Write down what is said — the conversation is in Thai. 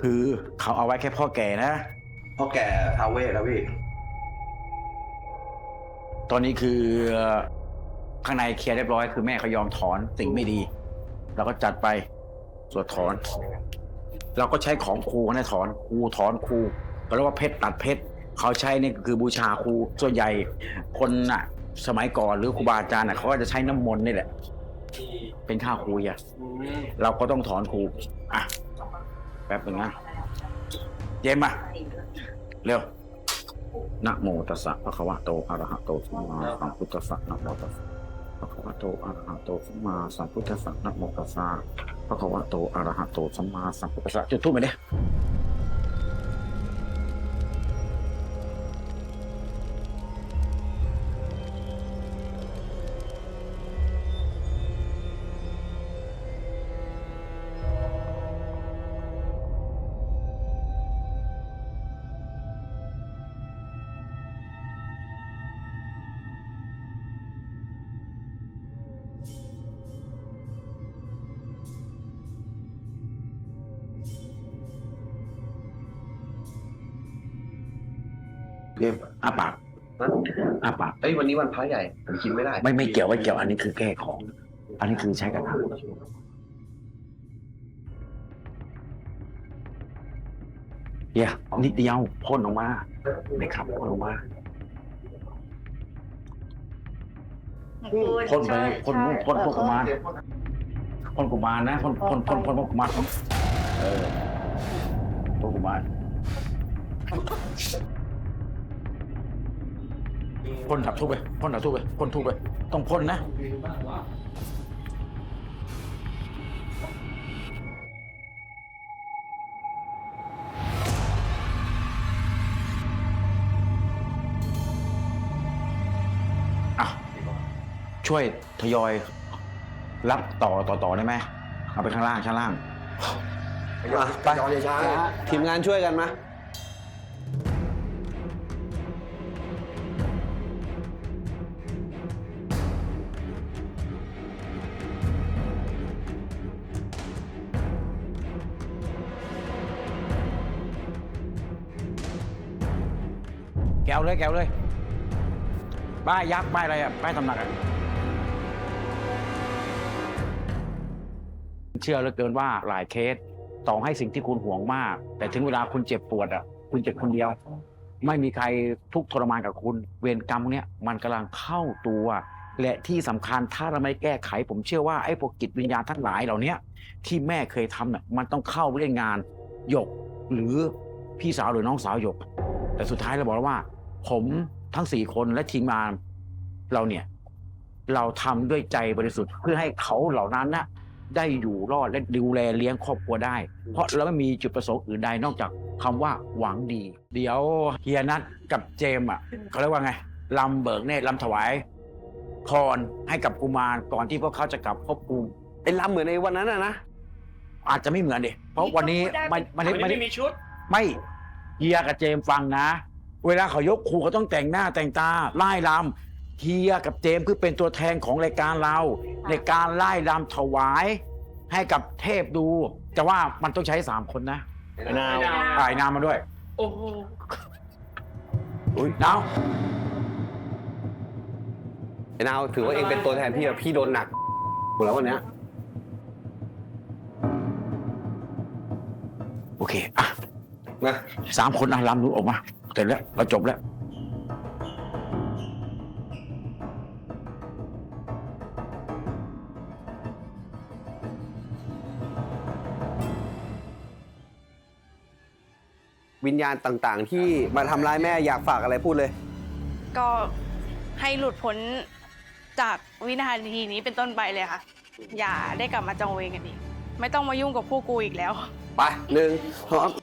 คือเขาเอาไว้แค่พ่อแก่นะ พ่อแก่ทาวเวสแล้วพี่ ตอนนี้คือข้างในเคลียร์เรียบร้อยคือแม่เขายอมถอนสิ่งไม่ดี เราก็จัดไปสวดถอน เราก็ใช้ของครูนะถอนครูถอนครูก็เรียกว่าเพชรตัดเพชรเขาใช้นี่คือบูชาครูส่วนใหญ่คนน่ะ สมัยก่อนหรือครูบาอาจารย์น่ะเขาก็จะใช้น้ำมนต์นี่แหละ เป็นค่าครูอะเราก็ต้องถอนครูอะแป๊บหนึ่งนะเย็มมา เร็ว นะโมตัสสะภะคะวะโตอะระหะโตสัมมาสัมพุทธัสสะนะโมตัสสะภะคะวะโตอะระหะโตสัมมาสัมพุทธัสสะนะโมตัสสะภะคะวะโตอะระหะโตสัมมาสัมพุทธัสสะจุดทูปไปดิ เรียบอ้าปากอ้าปากเอ้ยวันนี้วันพระใหญ่ผมกินไม่ได้ไม่ไม่เกี่ยวไม่เกี่ยวอันนี้คือแก้ของ อันนี้คือใช้กระถางเดี๋ยวนิดเดียวพ่นออกมาไม่ครับพ่นออกมาพ่นไปพ่นนู่นพ่นพวกกุมารพ่นกุมารนะพ่นพ่นพ่นพ่นพวกกุมารเออพวกกุมาร พ่นดับทุบไปพ่นดับทุบไปพ่นทุบไปต้องพ่นนะ อะ ช่วยทยอย รับต่อต่อต่อได้ไหมเอาไปข้างล่างข้างล่างมาไปทีมงานช่วยกันมา แกวเลยแกวเลย ป้ายยักษ์ป้ายอะไรอะป้ายตำหนักอะเชื่อเหลือเกินว่าหลายเคสต่อให้สิ่งที่คุณห่วงมาก แต่ถึงเวลาคุณเจ็บปวดอะคุณเจ็บคนเดียว ไม่มีใครทุกข์ทรมานกับคุณ เวรกรรมเนี้ยมันกำลังเข้าตัว และที่สำคัญถ้าเราไม่แก้ไข ผมเชื่อว่าไอ้พวกจิตวิญญาณทั้งหลายเหล่าเนี้ยที่แม่เคยทำเนี่ยมันต้องเข้าเล่นงานหยก หรือพี่สาวหรือน้องสาวหยก แต่สุดท้ายเราบอกแล้วว่า ผมทั้งสี่คนและทีมงานเราเนี่ย เราทำด้วยใจบริสุทธิ์เพื่อให้เขาเหล่านั้นนะได้อยู่รอดและดูแลเลี้ยงครอบครัวได้ เพราะเราไม่มีจุดประสงค์อื่นใดนอกจากคำว่าหวังดี เดี๋ยวเฮียนัทกับเจมส์อะเขาเรียกว่าไงลำเบิกเนตรลำถวายพรให้กับกุมารก่อนที่พวกเขาจะกลับภพภูมิไอ้ลำเหมือนในวันนั้นอะนะอาจจะไม่เหมือนดิเพราะวันนี้ไม่ไม่ได้ไม่ได้ไม่มีชุด ไม่ เฮียกับเจมส์ฟังนะ เวลาเขายกครูเขาต้องแต่งหน้าแต่งตาไล่ลำเฮียกับเจมส์คือเป็นตัวแทนของรายการเรา ในการไล่ลำถวาย ให้กับเทพดู แต่ว่ามันต้องใช้สามคนนะไอ้นาวถ่ายนามมาด้วย โอ้โหอุ้ยนาวไอ้นาวถือว่าเองเป็นตัวแทนพี่อะพี่โดนหนักหมดแล้ววันเนี้ยโอเคอะ นะสามคนนะลำรู้ออกมาเสร็จแล้วเราจบแล้ว วิญญาณต่างๆ ที่มาทำร้ายแม่อยากฝากอะไรพูดเลย ก็ให้หลุดพ้นจากวินาทีนี้เป็นต้นไปเลยค่ะ อย่าได้กลับมาจองเวรกันอีก ไม่ต้องมายุ่งกับพวกกูอีกแล้ว ไปหนึ่งสอง